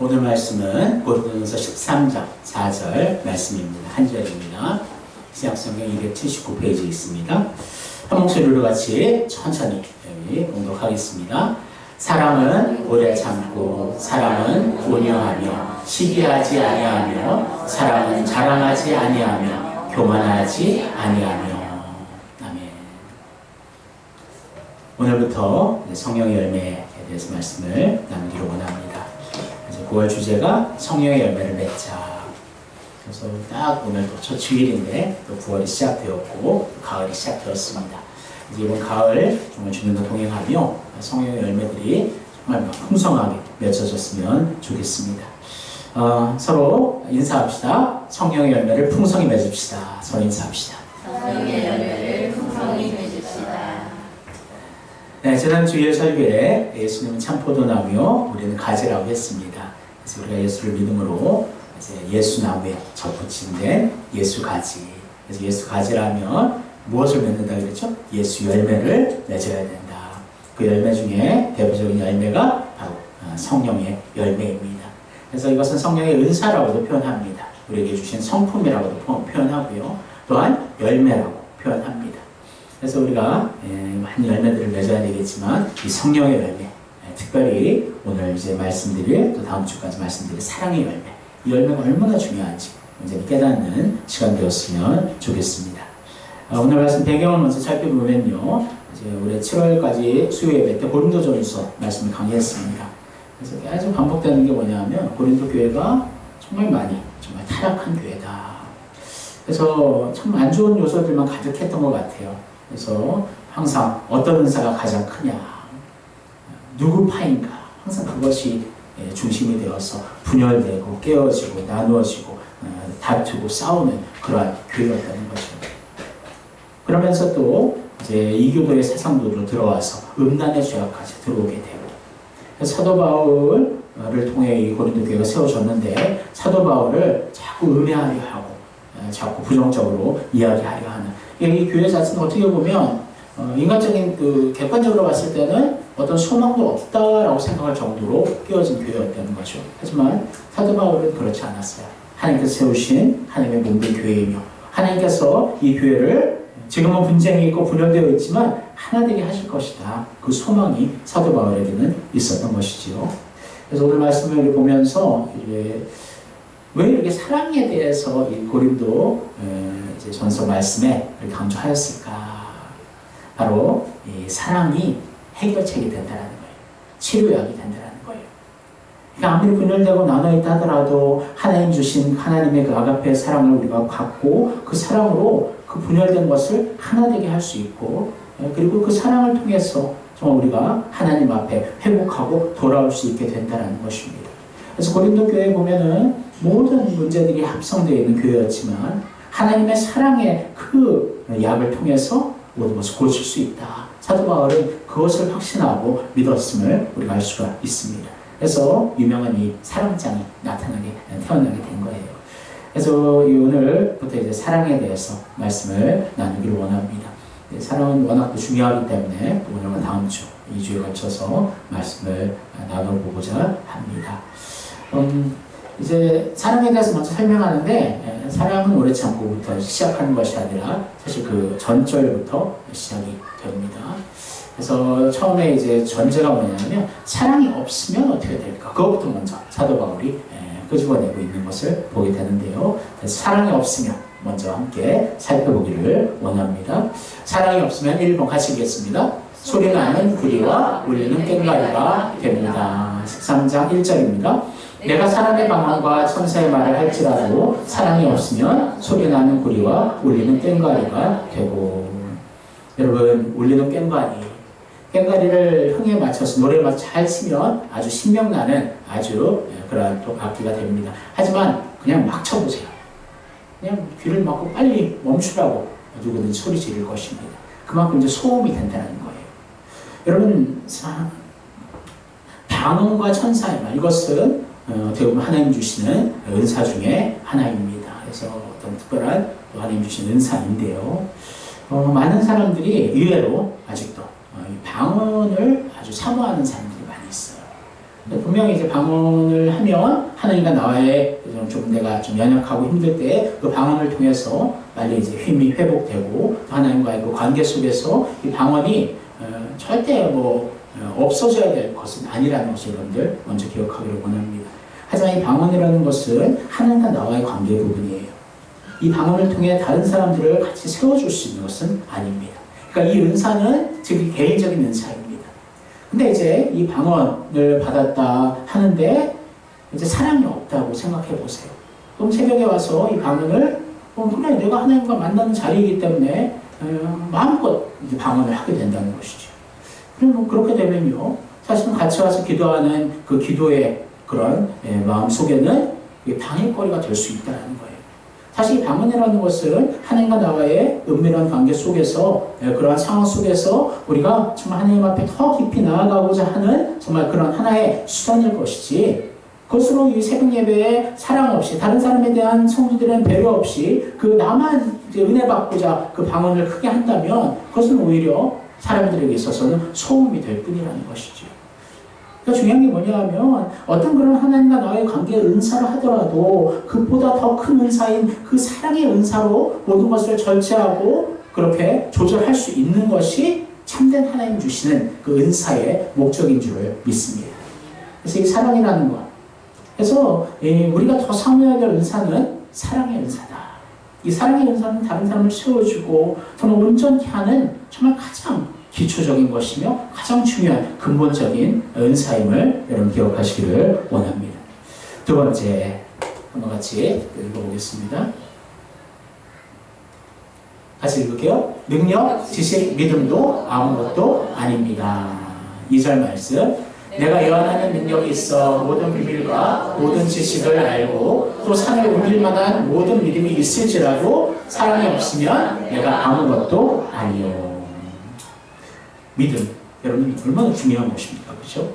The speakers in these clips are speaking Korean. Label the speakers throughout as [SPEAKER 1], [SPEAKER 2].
[SPEAKER 1] 오늘 말씀은 고린도전서 13장 4절 말씀입니다. 한 절입니다. 시약성경 279페이지에 있습니다. 한 목소리로 같이 천천히 공독하겠습니다. 사랑은 오래 참고 사랑은 온유하며 시기하지 아니하며 사랑은 자랑하지 아니하며 교만하지 아니하며 아멘. 오늘부터 성령의 열매에 대해서 말씀을 나누기로 원합니다. 그래서 9월 주제가 성령의 열매를 맺자. 그래서 딱 오늘 또 첫 주일인데 또 9월이 시작되었고 또 가을이 시작되었습니다. 이제 이번 가을 정말 주님과 동행하며 성령의 열매들이 정말 풍성하게 맺어졌으면 좋겠습니다. 어, 서로 인사합시다. 성령의 열매를 풍성히 맺읍시다. 서로 인사합시다.
[SPEAKER 2] 성령의 열매를 풍성히 맺읍시다.
[SPEAKER 1] 네, 지난주에 설교에 예수님은 참포도나무요, 우리는 가지라고 했습니다. 그래서 우리가 예수를 믿음으로 이제 예수 나무에 접붙인 예수 가지. 그래서 예수 가지라면 무엇을 맺는다 그랬죠? 예수 열매를 맺어야 된다. 그 열매 중에 대표적인 열매가 바로 어, 성령의 열매입니다. 그래서 이것은 성령의 은사라고도 표현합니다. 우리에게 주신 성품이라고도 표현하고요. 또한 열매라고 표현합니다. 그래서 우리가 예, 많은 열매들을 맺어야 되겠지만 이 성령의 열매, 예, 특별히 오늘 이제 말씀드릴 또 다음 주까지 말씀드릴 사랑의 열매, 이 열매가 얼마나 중요한지 이제 깨닫는 시간 되었으면 좋겠습니다. 아, 오늘 말씀 배경을 먼저 살펴보면요, 이제 올해 7월까지 수요 예배 때 고린도전서 말씀을 강의했습니다. 그래서 계속 반복되는 게 뭐냐면 고린도 교회가 정말 많이 정말 타락한 교회다. 그래서 참 안 좋은 요소들만 가득했던 것 같아요. 그래서 항상 어떤 은사가 가장 크냐, 누구 파인가, 항상 그것이 예, 중심이 되어서 분열되고 깨어지고 나누어지고 어, 다투고 싸우는 그러한 교회였다는 거죠. 그러면서 또 이제 이교도의 세상도로 들어와서 음란의 죄악까지 들어오게 되고 사도 바울을 통해 이 고린도 교회가 세워졌는데 사도 바울을 자꾸 음해하려 하고 어, 자꾸 부정적으로 이야기하려 하는 이 교회 자체는 어떻게 보면 어, 인간적인 그 객관적으로 봤을 때는 어떤 소망도 없다라고 생각할 정도로 깨어진 교회였다는 거죠. 하지만 사도 바울은 그렇지 않았어요. 하나님께서 세우신 하나님의 몸된 교회이며 하나님께서 이 교회를 지금은 분쟁이 있고 분열되어 있지만 하나 되게 하실 것이다. 그 소망이 사도 바울에게는 있었던 것이지요. 그래서 오늘 말씀을 보면서 이제 왜 이렇게 사랑에 대해서 이 고린도 전서 말씀에 강조하였을까? 바로 이 사랑이 해결책이 된다는 거예요. 치료약이 된다는 거예요. 그러니까 아무리 분열되고 나눠있다 하더라도 하나님 주신 하나님의 그 아가페의 사랑을 우리가 갖고 그 사랑으로 그 분열된 것을 하나 되게 할 수 있고 그리고 그 사랑을 통해서 정말 우리가 하나님 앞에 회복하고 돌아올 수 있게 된다는 것입니다. 그래서 고린도 교회 보면은 모든 문제들이 합성되어 있는 교회였지만 하나님의 사랑의 그 약을 통해서 것을 고칠 수 있다. 사도 바울은 그것을 확신하고 믿었음을 우리가 알 수가 있습니다. 그래서 유명한 이 사랑장이 나타나게 태어나게 된 거예요. 그래서 오늘부터 이제 사랑에 대해서 말씀을 나누기를 원합니다. 사랑은 워낙 중요하기 때문에 오늘과 다음 주, 2주에 걸쳐서 말씀을 나눠보고자 합니다. 음, 이제 사랑에 대해서 먼저 설명하는데 사랑은 오래 참고부터 시작하는 것이 아니라 사실 그 전절부터 시작이 됩니다. 그래서 처음에 이제 전제가 뭐냐면 사랑이 없으면 어떻게 될까? 그것부터 먼저 사도 바울이 끄집어내고 있는 것을 보게 되는데요. 사랑이 없으면 먼저 함께 살펴보기를 원합니다. 사랑이 없으면 1번 가시겠습니다. 소리나는 구리와 울리는 꽹과리가 됩니다. 13장 1절입니다. 내가 사람의 방언과 천사의 말을 할지라도 사랑이 없으면 소리나는 구리와 울리는 꽹과리가 되고 여러분 울리는 꽹과리 꽹과리를 흥에 맞춰서 노래만 잘 치면 아주 신명나는 아주 그러한 또 악기가 됩니다. 하지만 그냥 막 쳐보세요. 그냥 귀를 막고 빨리 멈추라고 누구든 소리 지를 것입니다. 그만큼 이제 소음이 된다는 거예요. 여러분 방언과 천사의 말 이것은 어떻게 보면 하나님 주시는 은사 중에 하나입니다. 그래서 어떤 특별한 하나님 주신 은사인데요. 어, 많은 사람들이 의외로 아직도 어, 방언을 아주 사모하는 사람들이 많이 있어요. 분명히 이제 방언을 하면 하나님과 나와의 좀- 좀 내가 좀 연약하고 힘들 때 그 방언을 통해서 빨리 이제 힘이 회복되고 또 하나님과의 그 관계 속에서 이 방언이 어, 절대 뭐 어, 없어져야 될 것은 아니라는 것을 여러분들 먼저 기억하기를 원합니다. 하지만 이 방언이라는 것은 하나님과 나와의 관계 부분이에요. 이 방언을 통해 다른 사람들을 같이 세워줄 수 있는 것은 아닙니다. 그러니까 이 은사는 즉 개인적인 은사입니다. 근데 이제 이 방언을 받았다 하는데 이제 사랑이 없다고 생각해 보세요. 그럼 새벽에 와서 이 방언을 어, 그래 내가 하나님과 만나는 자리이기 때문에 어, 마음껏 방언을 하게 된다는 것이죠. 그럼 뭐 그렇게 되면요, 사실은 같이 와서 기도하는 그 기도의 그런 예, 마음 속에는 방해거리가 될 수 있다는 거예요. 사실 이 방언이라는 것은 하나님과 나와의 은밀한 관계 속에서 예, 그러한 상황 속에서 우리가 정말 하나님 앞에 더 깊이 나아가고자 하는 정말 그런 하나의 수단일 것이지 그것으로 이 새벽 예배에 사랑 없이 다른 사람에 대한 성도들의 배려 없이 그 나만 은혜 받고자 그 방언을 크게 한다면 그것은 오히려 사람들에게 있어서는 소음이 될 뿐이라는 것이죠. 그러니까 중요한 게 뭐냐 하면 어떤 그런 하나님과 나의 관계의 은사를 하더라도 그보다 더 큰 은사인 그 사랑의 은사로 모든 것을 절제하고 그렇게 조절할 수 있는 것이 참된 하나님 주시는 그 은사의 목적인 줄을 믿습니다. 그래서 이 사랑이라는 것. 그래서 이 우리가 더 사모해야 될 은사는 사랑의 은사다. 이 사랑의 은사는 다른 사람을 세워주고 정말 온전케 하는 정말 가장 기초적인 것이며 가장 중요한 근본적인 은사임을 여러분 기억하시기를 원합니다. 두 번째, 한번 같이 읽어보겠습니다. 같이 읽을게요. 능력, 지식, 믿음도 아무것도 아닙니다. 2절 말씀. 내가 예언하는 능력이 있어 모든 비밀과 모든 지식을 알고 또 산을 옮길 만한 모든 믿음이 있을지라도 사랑이 없으면 내가 아무것도 아니요. 믿음. 여러분 얼마나 중요한 것입니까? 그렇죠?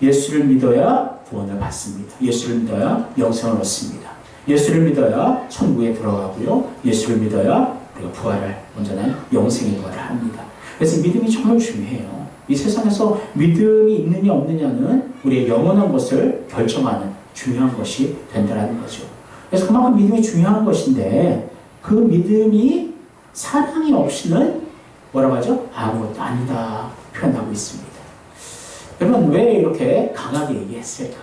[SPEAKER 1] 예수를 믿어야 구원을 받습니다. 예수를 믿어야 영생을 얻습니다. 예수를 믿어야 천국에 들어가고요. 예수를 믿어야 우리가 부활을 온전한 영생의 부활을 합니다. 그래서 믿음이 정말 중요해요. 이 세상에서 믿음이 있느냐 없느냐는 우리의 영원한 것을 결정하는 중요한 것이 된다는 거죠. 그래서 그만큼 믿음이 중요한 것인데 그 믿음이 사랑이 없이는 뭐라고 하죠? 아무것도 아니다 표현하고 있습니다. 여러분 왜 이렇게 강하게 얘기했을까?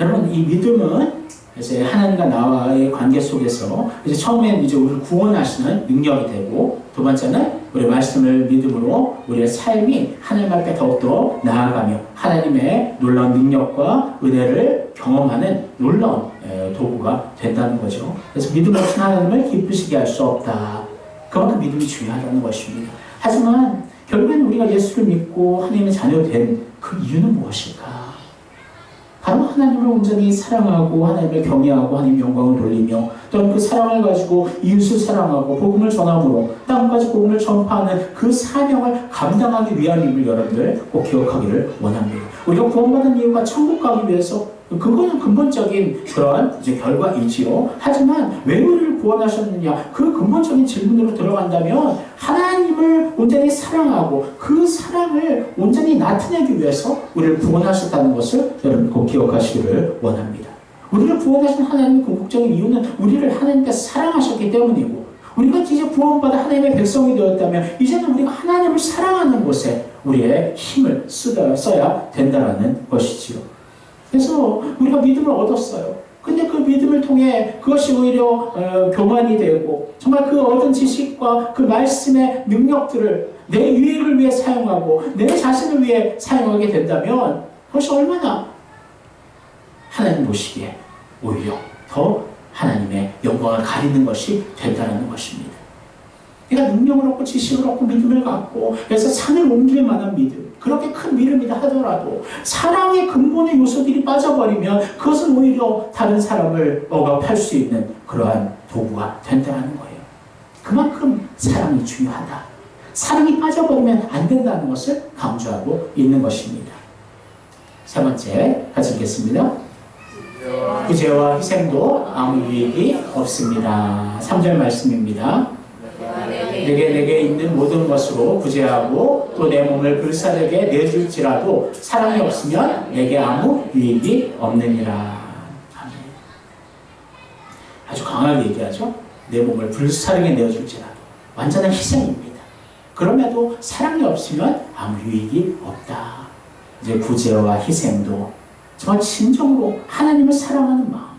[SPEAKER 1] 여러분 이 믿음은 이제 하나님과 나와의 관계 속에서 이제 처음엔 이제 우리를 구원하시는 능력이 되고 두 번째는 우리 말씀을 믿음으로 우리의 삶이 하나님 앞에 더욱더 나아가며 하나님의 놀라운 능력과 은혜를 경험하는 놀라운 에, 도구가 된다는 거죠. 그래서 믿음 없이 하나님을 기쁘시게 할 수 없다. 그만큼 믿음이 중요하다는 것입니다. 하지만 결국엔 우리가 예수를 믿고 하나님의 자녀 된 그 이유는 무엇일까? 바로 하나님을 온전히 사랑하고 하나님을 경외하고 하나님 영광을 돌리며 또한 그 사랑을 가지고 이웃을 사랑하고 복음을 전함으로 땅까지 복음을 전파하는 그 사명을 감당하기 위함임을 여러분들 꼭 기억하기를 원합니다. 우리가 구원받은 이유가 천국 가기 위해서 그거는 근본적인 그러한 이제 결과이지요. 하지만 왜 우리를 구원하셨느냐? 그 근본적인 질문으로 들어간다면 하나님을 온전히 사랑하고 그 사랑을 온전히 나타내기 위해서 우리를 구원하셨다는 것을 여러분 꼭 기억하시기를 원합니다. 우리를 구원하신 하나님의 궁극적인 이유는 우리를 하나님께서 사랑하셨기 때문이고 우리가 이제 구원받아 하나님의 백성이 되었다면 이제는 우리가 하나님을 사랑하는 곳에 우리의 힘을 쓰다, 써야 된다는 것이지요. 그래서 우리가 믿음을 얻었어요. 근데 그 믿음을 통해 그것이 오히려 어, 교만이 되고 정말 그 얻은 지식과 그 말씀의 능력들을 내 유익을 위해 사용하고 내 자신을 위해 사용하게 된다면 그것이 얼마나 하나님 보시기에 오히려 더 하나님의 영광을 가리는 것이 된다는 것입니다. 그러니까 능력을 얻고 지식을 얻고 믿음을 갖고 그래서 산을 옮길 만한 믿음 그렇게 큰 믿음이다 하더라도 사랑의 근본의 요소들이 빠져버리면 그것은 오히려 다른 사람을 억압할 수 있는 그러한 도구가 된다는 거예요. 그만큼 사랑이 중요하다. 사랑이 빠져버리면 안 된다는 것을 강조하고 있는 것입니다. 세 번째 같이 읽겠습니다. 구제와 희생도 아무 유익이 없습니다. 3절 말씀입니다.
[SPEAKER 2] 내게
[SPEAKER 1] 내게 있는 모든 것으로 구제하고 또 내 몸을 불사르게 내줄지라도 사랑이 없으면 내게 아무 유익이 없느니라. 아멘. 아주 강하게 얘기하죠. 내 몸을 불사르게 내어줄지라도 완전한 희생입니다. 그럼에도 사랑이 없으면 아무 유익이 없다. 이제 구제와 희생도 정말 진정으로 하나님을 사랑하는 마음,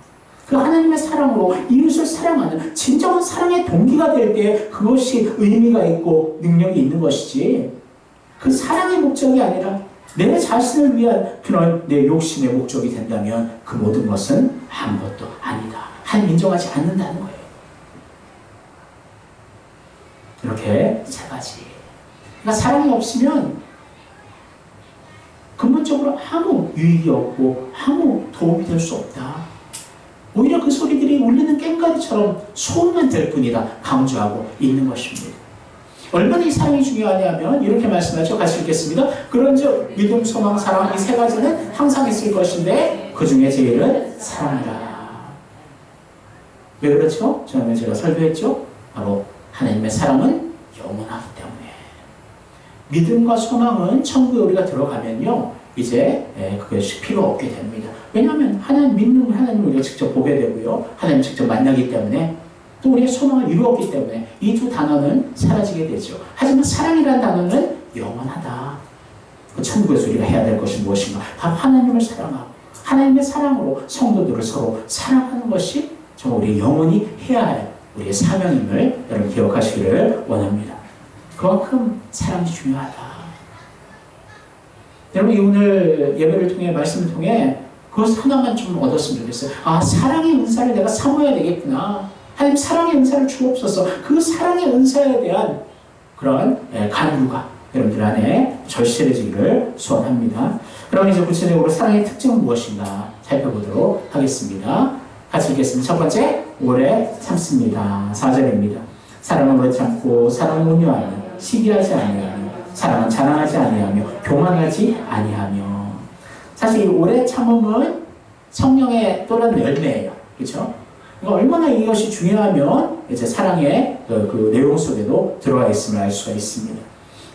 [SPEAKER 1] 그 하나님의 사랑으로 이웃을 사랑하는 진정한 사랑의 동기가 될 때 그것이 의미가 있고 능력이 있는 것이지 그 사랑의 목적이 아니라 내 자신을 위한 그런 내 욕심의 목적이 된다면 그 모든 것은 아무것도 아니다. 하나님 인정하지 않는다는 거예요. 이렇게 세 가지. 그러니까 사랑이 없으면 근본적으로 아무 유익이 없고 아무 도움이 될 수 없다. 오히려 그 소리들이 울리는 꽹과리처럼 소음만 될 뿐이다. 강조하고 있는 것입니다. 얼마나 이 사랑이 중요하냐면 이렇게 말씀하죠. 같이 읽겠습니다. 그런즉 믿음, 소망, 사랑 이 세 가지는 항상 있을 것인데 그 중에 제일은 사랑이다. 왜 그렇죠? 전에 제가 설교했죠. 바로 하나님의 사랑은 영원하기 때문에 믿음과 소망은 천국에 우리가 들어가면요 이제 예, 그것이 필요 없게 됩니다. 왜냐하면 하나님 믿는 하나님을 우리가 직접 보게 되고요 하나님 직접 만나기 때문에 또 우리의 소망을 이루었기 때문에 이 두 단어는 사라지게 되죠. 하지만 사랑이라는 단어는 영원하다. 그 천국에서 우리가 해야 될 것이 무엇인가? 바로 하나님을 사랑하고 하나님의 사랑으로 성도들을 서로 사랑하는 것이 정말 우리 영원히 해야 할 우리의 사명임을 여러분 기억하시기를 원합니다. 그만큼 사랑이 중요하다. 여러분 이 오늘 예배를 통해 말씀을 통해 그것 하나만 좀 얻었으면 좋겠어요. 아 사랑의 은사를 내가 사모해야 되겠구나. 하나님 사랑의 은사를 주옵소서. 그 사랑의 은사에 대한 그런 예, 간구가 여러분들 안에 절실해지기를 소원합니다. 그럼 이제 구체적으로 사랑의 특징은 무엇인가 살펴보도록 하겠습니다. 같이 읽겠습니다. 첫 번째, 오래 참습니다. 4절입니다. 사랑은 오래 참고 사랑은 온유하며 시기하지 아니하며 사랑은 자랑하지 아니하며 교만하지 아니하며 사실 이 오래 참음은 성령의 또 다른 열매예요. 그렇죠? 얼마나 이것이 중요하면 이제 사랑의 그, 그 내용 속에도 들어가 있음을 알 수가 있습니다.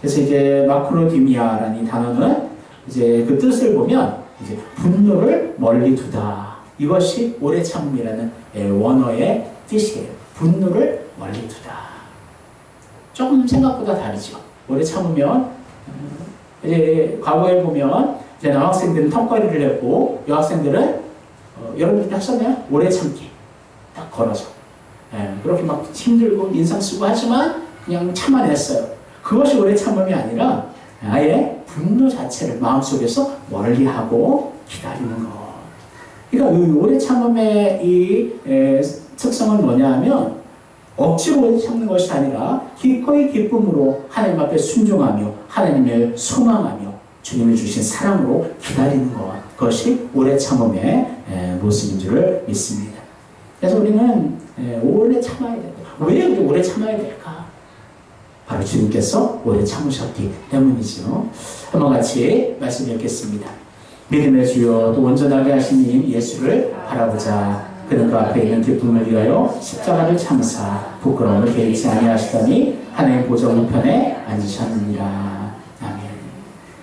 [SPEAKER 1] 그래서 이제 마크로디미아라는 이 단어는 이제 그 뜻을 보면 이제 분노를 멀리 두다. 이것이 오래 참음이라는 예, 원어의 뜻이에요. 분노를 멀리 두다. 조금 생각보다 다르죠. 오래 참으면 음, 이제 과거에 보면 이제 남학생들은 턱걸이를 했고 여학생들은 어, 여러분들 하셨나요? 오래 참기 딱 걸어서 예, 그렇게 막 힘들고 인상 쓰고 하지만 그냥 참아냈어요. 그것이 오래 참음이 아니라 아예 분노 자체를 마음속에서 멀리하고 기다리는 것. 그러니까 이 오래 참음의 이 에, 특성은 뭐냐면 억지로 참는 것이 아니라 기꺼이 기쁨으로 하나님 앞에 순종하며 하나님을 소망하며 주님이 주신 사랑으로 기다리는 것. 그것이 오래 참음의 에, 모습인 줄 믿습니다. 그래서 우리는 에, 오래 참아야 된다. 왜 우리 오래 참아야 될까? 바로 주님께서 오래 참으셨기 때문이죠. 한번 같이 말씀 읽겠습니다. 믿음의 주여 또 온전하게 하신 님 예수를 바라보자. 그는 그 앞에 있는 기쁨을 위하여 십자가를 참사 부끄러움을 개의치 아니하시더니 하나님 보좌 우편에 앉으셨느니라. 아멘.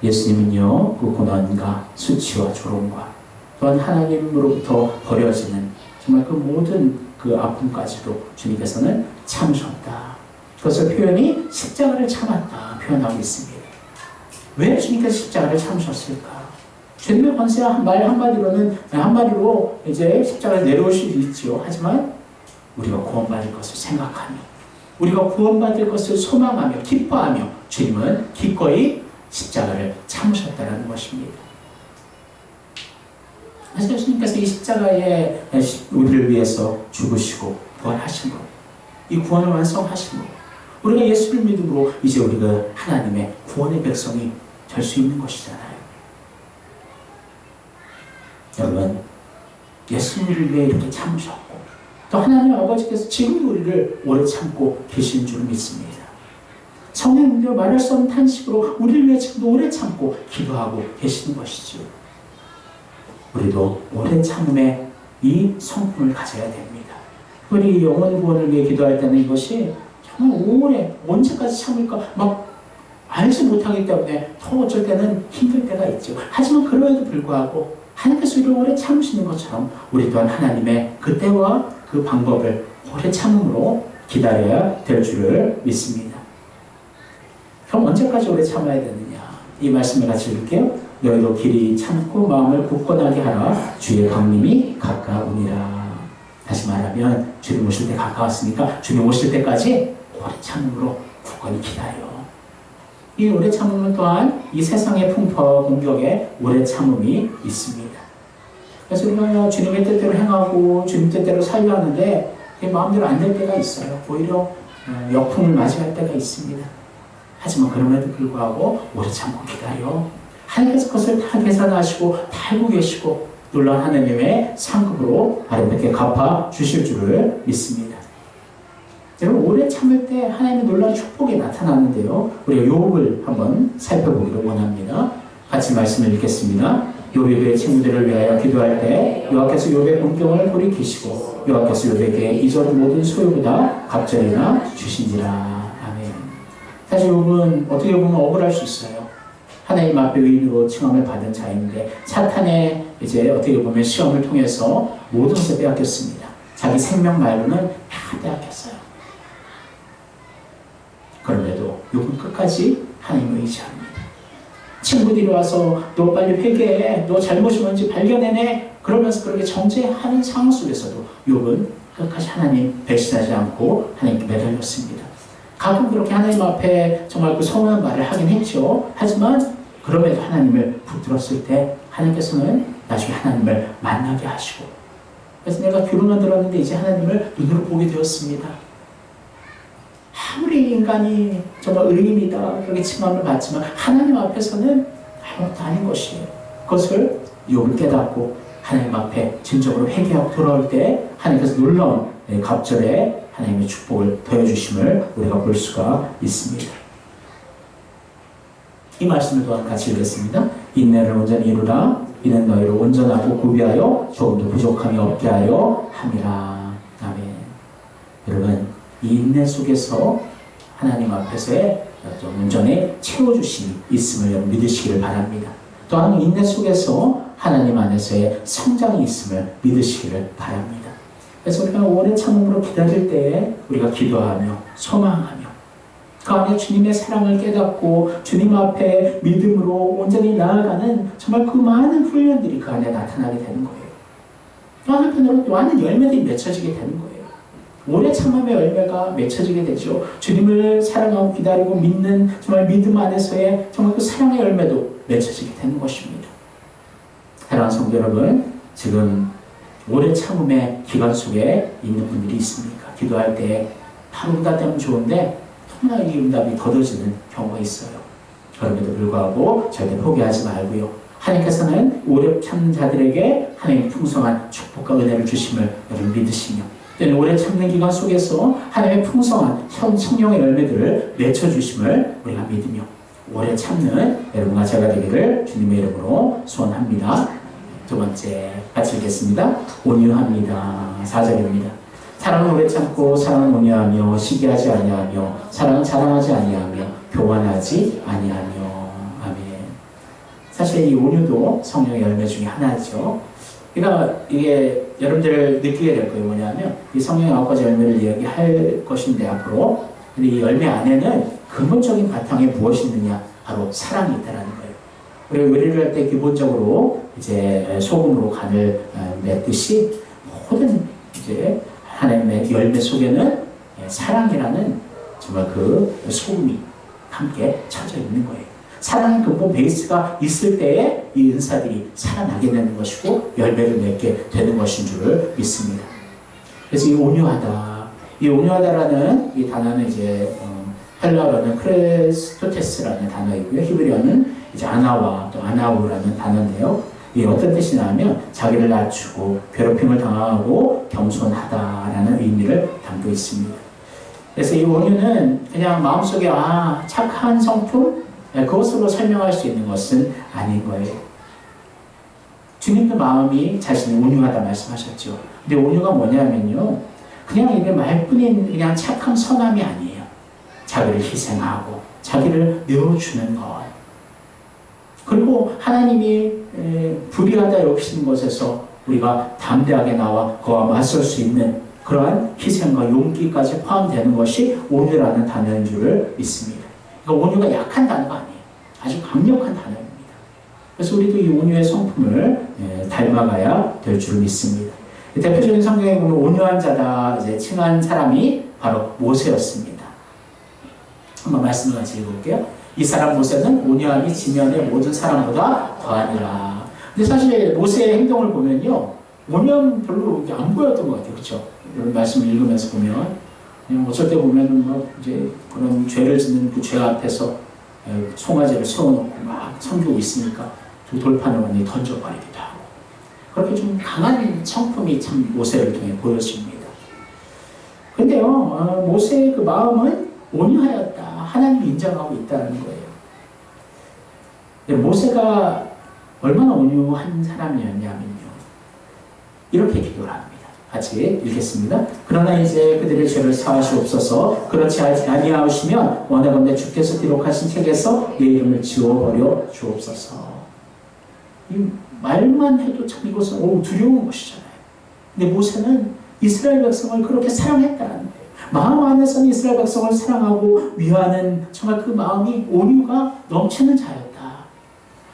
[SPEAKER 1] 예수님은요 그 고난과 수치와 조롱과 또한 하나님으로부터 버려지는 정말 그 모든 그 아픔까지도 주님께서는 참으셨다. 그것을 표현이 십자가를 참았다 표현하고 있습니다. 왜 주님께서 십자가를 참으셨을까? 주님의 권세 말 한마디로는 한마디로 이제 십자가를 있지요. 하지만 우리가 구원받을 것을 생각하며 우리가 구원받을 것을 소망하며 기뻐하며 주님은 기꺼이 십자가를 참으셨다는 것입니다. 그래서 예수님께서 이 십자가에 우리를 위해서 죽으시고 부활하신 것, 이 구원을 완성하신 것, 우리가 예수를 믿음으로 이제 우리가 하나님의 구원의 백성이 될 수 있는 것이잖아요. 여러분, 예수님을 위해 이렇게 참으셨고, 또 하나님 아버지께서 지금 우리를 오래 참고 계신 줄 믿습니다. 성령님도 말할 수 없는 탄식으로 우리를 위해 지금도 오래 참고 기도하고 계시는 것이죠. 우리도 오래 참음의 이 성품을 가져야 됩니다. 우리 영혼 구원을 위해 기도할 때는 이것이 정말 오래 언제까지 참을까 막 알지 못하기 때문에 더 어쩔 때는 힘들 때가 있죠. 하지만 그럼에도 불구하고 하나님께서 이를 오래 참으시는 것처럼 우리 또한 하나님의 그때와 그 방법을 오래 참음으로 기다려야 될 줄을 믿습니다. 그럼 언제까지 오래 참아야 되느냐? 이 말씀을 같이 읽을게요. 너희도 길이 참고 마음을 굳건하게 하라. 주의 강림이 가까우니라. 다시 말하면 주님 오실 때 가까웠으니까 주님 오실 때까지 오래 참음으로 굳건히 기다려. 이 오래 참음은 또한 이 세상의 풍파와 공격에 오래 참음이 있습니다. 그래서 우리가 주님의 뜻대로 행하고 주님 뜻대로 살려 하는데 그게 마음대로 안 될 때가 있어요. 오히려 어, 역풍을 맞이할 때가 있습니다. 하지만 그럼에도 불구하고 오래 참고 기다려. 하나님께서 그것을 다 계산하시고 다 알고 계시고 놀라운 하나님의 상급으로 아름답게 갚아 주실 줄을 믿습니다. 여러분 오래 참을 때 하나님의 놀라운 축복이 나타나는데요. 우리가 욥을 한번 살펴보기를 원합니다. 같이 말씀을 읽겠습니다. 그의 친구들을 위하여 기도할 때 여호와께서 욥의 공경을 돌이키시고 여호와께서 욥에게 이전 모든 소유보다 갑절이나 주신지라. 아멘. 사실 욥은 어떻게 보면 억울할 수 있어요. 하나님 앞에 의인으로 칭함을 받은 자인데 사탄의 이제 어떻게 보면 시험을 통해서 모든 것을 빼앗겼습니다. 자기 생명 말고는 다 빼앗겼어요. 그럼에도 욥은 끝까지 하나님을 의지합니다. 친구들이 와서 너 빨리 회개해, 너 잘못이 뭔지 발견해내. 그러면서 그렇게 정죄하는 상황 속에서도 욥은 끝까지 하나님 배신하지 않고 하나님께 매달렸습니다. 가끔 그렇게 하나님 앞에 정말 그 서운한 말을 하긴 했죠. 하지만 그럼에도 하나님을 붙들었을 때 하나님께서는 나중에 하나님을 만나게 하시고 그래서 내가 귀로만 들었는데 이제 하나님을 눈으로 보게 되었습니다. 아무리 인간이 정말 의인이다 그렇게 칭함을 받지만 하나님 앞에서는 아무것도 아닌 것이에요. 그것을 욥을 깨닫고 하나님 앞에 진정으로 회개하고 돌아올 때 하나님께서 놀라운 네, 갑절에 하나님의 축복을 더해주심을 우리가 볼 수가 있습니다. 이 말씀을 또한 같이 읽겠습니다. 인내를 온전히 이루라. 이는 너희를 온전하고 구비하여 조금도 부족함이 없게 하여 함이라. 아멘. 여러분, 이 인내 속에서 하나님 앞에서의 어떤 온전히 채워주심이 있음을 믿으시기를 바랍니다. 또한 인내 속에서 하나님 안에서의 성장이 있음을 믿으시기를 바랍니다. 그래서 우리가 오래 참음으로 기다릴 때에 우리가 기도하며 소망하며 그 안에 주님의 사랑을 깨닫고 주님 앞에 믿음으로 온전히 나아가는 정말 그 많은 훈련들이 그 안에 나타나게 되는 거예요. 또 한편으로 많은 열매들이 맺혀지게 되는 거예요. 오래 참음의 열매가 맺혀지게 되죠. 주님을 사랑하고 기다리고 믿는 정말 믿음 안에서의 정말 그 사랑의 열매도 맺혀지게 되는 것입니다. 사랑하는 성도 여러분, 지금 오래 참음의 기간 속에 있는 분들이 있습니까? 기도할 때 바로 응답되면 좋은데 너무나 이 응답이 더뎌지는 경우가 있어요. 그럼에도 불구하고 절대 포기하지 말고요. 하나님께서는 오래 참는 자들에게 하나님의 풍성한 축복과 은혜를 주심을 여러분 믿으시며 또는 오래 참는 기간 속에서 하나님의 풍성한 성- 성령의 열매들을 맺혀 주심을 우리가 믿으며 오래 참는 여러분과 제가 되기를 주님의 이름으로 소원합니다. 두 번째 같이 읽겠습니다. 온유합니다. 4절입니다. 사랑은 오래 참고 사랑은 온유하며 시기하지 아니하며 사랑은 자랑하지 아니하며 교만하지 아니하며 아멘. 사실 이 온유도 성령의 열매 중에 하나죠. 그러니까 이게 여러분들 느끼게 될 거예요. 뭐냐면 이 성령의 아홉 가지 열매를 이야기할 것인데 앞으로 근데 이 열매 안에는 근본적인 바탕에 무엇이 있느냐 바로 사랑이 있다라는 거예요. 우리가 요리를 할 때 기본적으로 이제 소금으로 간을 어, 맺듯이 모든 이제 하나님의 열매 속에는 예, 사랑이라는 정말 그 소금이 함께 쳐져 있는 거예요. 사랑의 근본 베이스가 있을 때에 이 은사들이 살아나게 되는 것이고 열매를 맺게 되는 것인 줄을 믿습니다. 그래서 이 온유하다, 이 온유하다라는 이 단어는 이제 어, 헬라어로는 크레스토테스라는 단어이고요. 히브리어는 이제 아나와 또 아나우라는 단어인데요. 이게 어떤 뜻이냐면 자기를 낮추고 괴롭힘을 당하고 겸손하다라는 의미를 담고 있습니다. 그래서 이 온유는 그냥 마음속에 아 착한 성품 네, 그것으로 설명할 수 있는 것은 아닌 거예요. 주님도 마음이 자신이 온유하다 말씀하셨죠. 근데 온유가 뭐냐면요. 그냥 이게 말뿐인 그냥 착한 선함이 아니에요. 자기를 희생하고 자기를 내어주는 것. 그리고 하나님이 에, 불의하다 여기시는 것에서 우리가 담대하게 나와 그와 맞설 수 있는 그러한 희생과 용기까지 포함되는 것이 온유라는 단어인 줄을 믿습니다. 그러니까 온유가 약한 단어가 아니에요. 아주 강력한 단어입니다. 그래서 우리도 이 온유의 성품을 예, 닮아가야 될 줄 믿습니다. 대표적인 성경에 보면 온유한 자다 이제 칭한 사람이 바로 모세였습니다. 한번 말씀을 같이 읽어볼게요. 이 사람 모세는 온유함이 지면의 모든 사람보다 더하니라. 근데 사실 모세의 행동을 보면요. 온유함 별로 안 보였던 것 같아요. 그렇죠? 이런 말씀을 읽으면서 보면 어쩔 때 보면은 막 이제 그런 죄를 짓는 그 죄 앞에서 에, 송아지를 세워놓고 막 섬기고 있으니까 그 돌판을 완전히 던져버리기도 하고 그렇게 좀 강한 성품이 참 모세를 통해 보여집니다. 근데요, 어, 모세의 그 마음은 온유하였다. 하나님이 인정하고 있다는 거예요. 모세가 얼마나 온유한 사람이었냐면요. 이렇게 기도를 합니다. 같이 읽겠습니다. 그러나 이제 그들의 죄를 사하시옵소서 그렇지 아니하시면 원하건대 주께서 기록하신 책에서 내 이름을 지워버려 주옵소서 이 말만 해도 참 이것은 오, 두려운 것이잖아요. 근데 모세는 이스라엘 백성을 그렇게 사랑했다는 거예요. 마음 안에서는 이스라엘 백성을 사랑하고 위하는 정말 그 마음이 온유가 넘치는 자였다.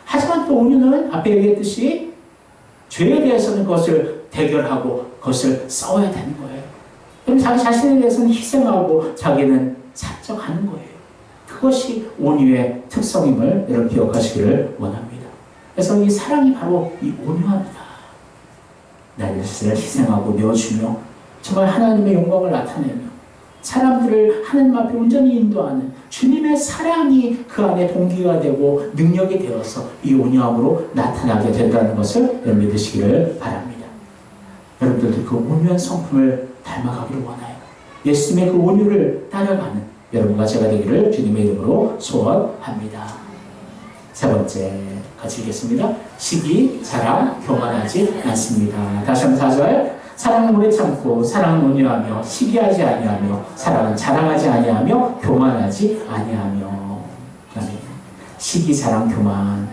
[SPEAKER 1] 하지만 또 온유는 앞에 얘기했듯이 죄에 대해서는 그것을 대결하고 그 것을 싸워야 되는 거예요. 그럼 자기 자신에 대해서는 희생하고 자기는 사적하는 거예요. 그것이 온유의 특성임을 여러분 기억하시기를 원합니다. 그래서 이 사랑이 바로 이 온유합니다. 나를 스스로 희생하고 내어주며 정말 하나님의 영광을 나타내며 사람들을 하나님 앞에 온전히 인도하는 주님의 사랑이 그 안에 동기가 되고 능력이 되어서 이 온유함으로 나타나게 된다는 것을 믿으시기를 바랍니다. 여러분들도 그 온유한 성품을 닮아가기를 원하요. 예수님의 그 온유를 따라가는 여러분과 제가 되기를 주님의 이름으로 소원합니다. 세 번째 같이 읽겠습니다. 시기, 자랑, 교만하지 않습니다. 다시 한번 4절 사랑은 오래 참고 사랑은 온유하며 시기하지 아니하며 사랑은 자랑하지 아니하며 교만하지 아니하며. 시기, 자랑, 교만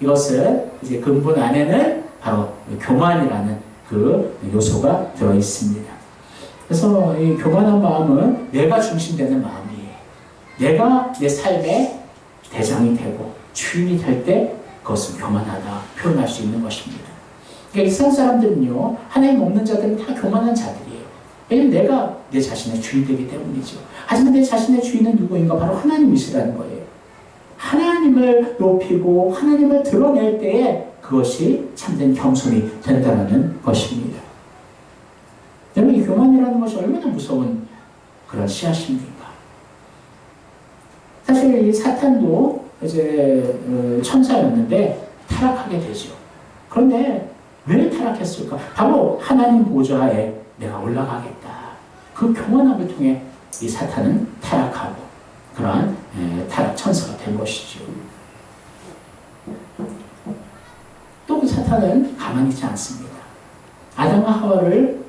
[SPEAKER 1] 이것은 이제 근본 안에는 바로 교만이라는 그 요소가 들어 있습니다. 그래서 이 교만한 마음은 내가 중심되는 마음이에요. 내가 내 삶의 대장이 되고 주인이 될 때 그것은 교만하다 표현할 수 있는 것입니다. 그러니까 이상 사람들은요, 하나님 없는 자들은 다 교만한 자들이에요. 왜냐면 내가 내 자신의 주인 되기 때문이죠. 하지만 내 자신의 주인은 누구인가? 바로 하나님이시라는 거예요. 하나님을 높이고 하나님을 드러낼 때에 그것이 참된 겸손이 된다는 것입니다. 여러분, 이 교만이라는 것이 얼마나 무서운 그런 씨앗입니까? 사실 이 사탄도 이제 어, 천사였는데 타락하게 되죠. 그런데 왜 타락했을까? 바로 하나님 보좌에 내가 올라가겠다. 그 교만함을 통해 이 사탄은 타락하고 그러한 에, 타락 천사가 된 것이죠. 또 그 사탄은 가만히 있지 않습니다. 아담과 하와를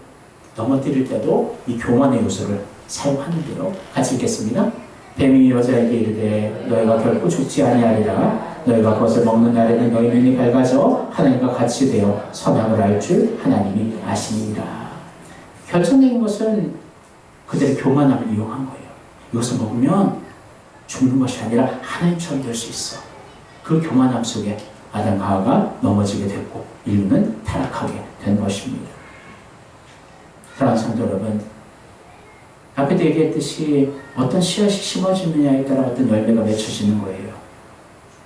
[SPEAKER 1] 넘어뜨릴 때도 이 교만의 요소를 사용하는데요. 같이 읽겠습니다. 뱀이 여자에게 이르되 너희가 결코 죽지 아니하리라 너희가 그것을 먹는 날에는 너희 눈이 밝아져 하나님과 같이 되어 선악을 알 줄 하나님이 아시니라 결정적인 것은 그들의 교만함을 이용한 거예요 이것을 먹으면 죽는 것이 아니라 하나님처럼 될 수 있어 그 교만함 속에 아담과 하와가 넘어지게 됐고 인류는 타락하게 된 것입니다 사랑하는 성도 여러분 앞에도 얘기했듯이 어떤 씨앗이 심어지느냐에 따라 어떤 열매가 맺혀지는 거예요.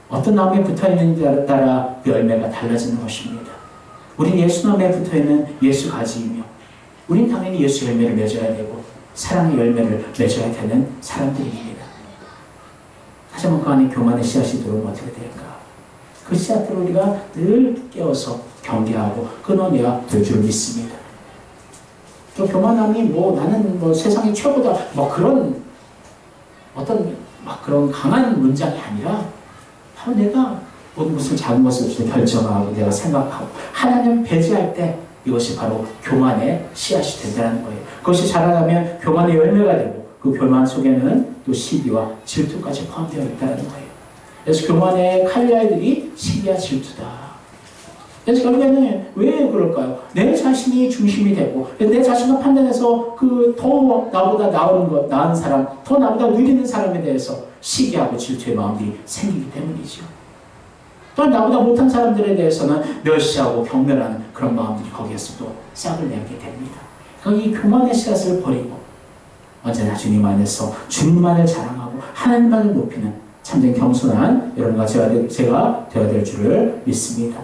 [SPEAKER 1] 어떤 나무에 붙어 있느냐에 따라 그 열매가 달라지는 것입니다. 우린 예수 나무에 붙어 있는 예수 가지이며, 우린 당연히 예수 열매를 맺어야 되고 사랑의 열매를 맺어야 되는 사람들입니다. 하지만 그 안에 교만의 씨앗이 들어오면 어떻게 될까? 그 씨앗들을 우리가 늘 깨워서 경계하고 끊어내야 될 줄 믿습니다. 또 교만함이 뭐 나는 뭐 세상의 최고다 뭐 그런 어떤 막 그런 강한 문장이 아니라 바로 내가 모든 것을 작은 것을 결정하고 내가 생각하고 하나님 배제할 때 이것이 바로 교만의 씨앗이 된다는 거예요. 그것이 자라나면 교만의 열매가 되고 그 교만 속에는 또 시기와 질투까지 포함되어 있다는 거예요. 그래서 교만의 칼날들이 시기와 질투다. 그래서 결국에는 왜 그럴까요? 내 자신이 중심이 되고 내 자신을 판단해서 그 더 나보다 나은 것, 나은 사람, 더 나보다 누리는 사람에 대해서 시기하고 질투의 마음들이 생기기 때문이죠. 또 나보다 못한 사람들에 대해서는 멸시하고 경멸하는 그런 마음들이 거기에서 또 싹을 내게 됩니다. 그러니까 이 교만의 씨앗을 버리고 언제나 주님 안에서 주님만을 자랑하고 하나님만을 높이는 참된 겸손한 여러분과 제가, 되- 제가 되어야 될 줄을 믿습니다.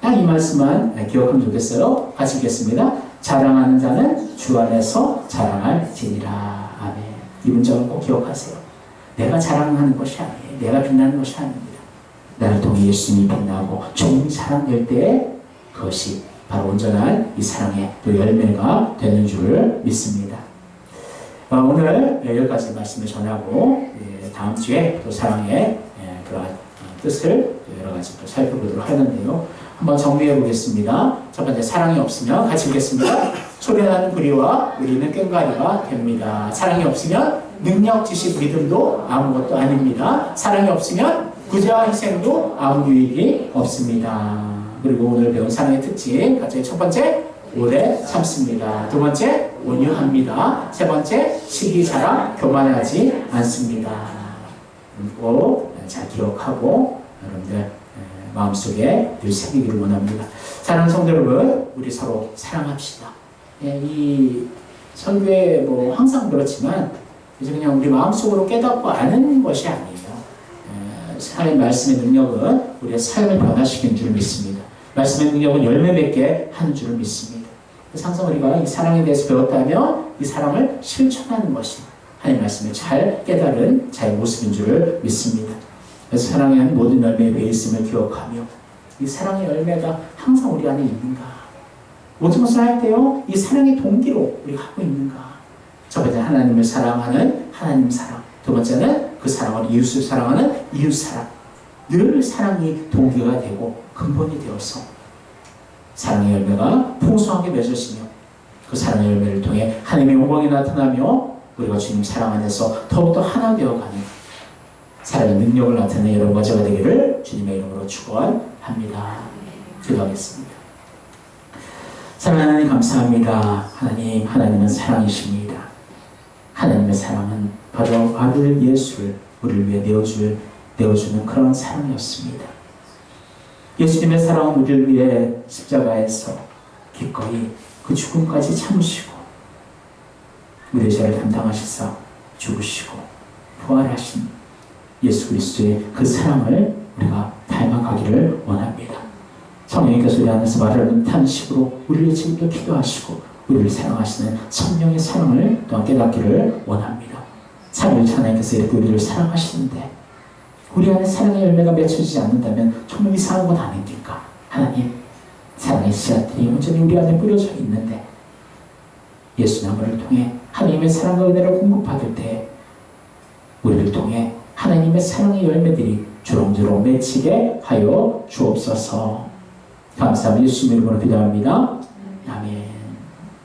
[SPEAKER 1] 딱 이 말씀만 기억하면 좋겠어요. 같이 읽겠습니다. 자랑하는 자는 주 안에서 자랑할 지니라. 아멘. 이 문장을 꼭 기억하세요. 내가 자랑하는 것이 아니에요. 내가 빛나는 것이 아닙니다. 나를 통해 예수님이 빛나고 주님이 사랑될 때 그것이 바로 온전한 이 사랑의 또 열매가 되는 줄 믿습니다. 어, 오늘 여기까지 말씀을 전하고 예, 다음 주에 또 사랑의 예, 그러한 어, 뜻을 또 여러 가지 또 살펴보도록 하는데요. 한번 정리해 보겠습니다. 첫 번째 사랑이 없으면 같이 읽겠습니다. 소리나는 구리와 우리는 꽹과리가 됩니다. 사랑이 없으면 능력, 지식, 믿음도 아무것도 아닙니다. 사랑이 없으면 구제와 희생도 아무 유익이 없습니다. 그리고 오늘 배운 사랑의 특징, 갑자기 첫 번째, 오래 참습니다. 두 번째, 온유합니다. 세 번째, 시기 자랑, 교만하지 않습니다. 꼭 잘 기억하고 여러분들 에, 마음속에 늘 새기기를 원합니다. 사랑하는 성도 여러분, 우리 서로 사랑합시다. 예, 이 설교에 뭐 항상 그렇지만 이제 그냥 우리 마음속으로 깨닫고 아는 것이 아니에요. 에, 하나님 말씀의 능력은 우리의 삶을 변화시키는 줄 믿습니다. 말씀의 능력은 열매 맺게 하는 줄을 믿습니다. 그래서 항상 우리가 이 사랑에 대해서 배웠다면 이 사랑을 실천하는 것이 하나님 말씀을 잘 깨달은 자의 모습인 줄을 믿습니다. 그래서 사랑의 한 모든 배 있음을 기억하며 이 사랑의 열매가 항상 우리 안에 있는가? 모든 것을 할 때요, 이 사랑의 동기로 우리가 하고 있는가? 첫 번째 하나님을 사랑하는 하나님 사랑. 두 번째는 그 사랑을 이웃을 사랑하는 이웃 사랑. 늘 사랑이 동기가 되고 근본이 되어서 사랑의 열매가 풍성하게 맺어지며 그 사랑의 열매를 통해 하나님의 영광이 나타나며 우리가 주님 사랑 안에서 더욱더 하나 되어가는 사랑의 능력을 나타내는 여러분과 제가 되기를 주님의 이름으로 축원합니다. 기도하겠습니다. 사랑하는 하나님 감사합니다. 하나님, 하나님은 사랑이십니다. 하나님의 사랑은 바로 아들 예수를 우리를 위해 내어줄, 내어주는 그런 사랑이었습니다. 예수님의 사랑은 우리를 위해 십자가에서 기꺼이 그 죽음까지 참으시고 우리의 죄를 담당하시사 죽으시고 부활하신 예수 그리스도의 그 사랑을 우리가 닮아가기를 원합니다. 성령님께서 우리 안에서 말을 못하는 식으로 우리를 지금도 기도하시고 우리를 사랑하시는 성령의 사랑을 또한 깨닫기를 원합니다. 삼위일체 하나님께서 이렇게 우리를 사랑하시는데 우리 안에 사랑의 열매가 맺혀지지 않는다면 정말 이상한 건 아닙니까? 하나님, 사랑의 씨앗들이 온전히 우리 안에 뿌려져 있는데 예수 나무를 통해 하나님의 사랑과 은혜를 공급받을 때 우리를 통해 하나님의 사랑의 열매들이 주렁주렁 맺히게 하여 주옵소서. 감사합니다. 예수님 이름으로 기도합니다.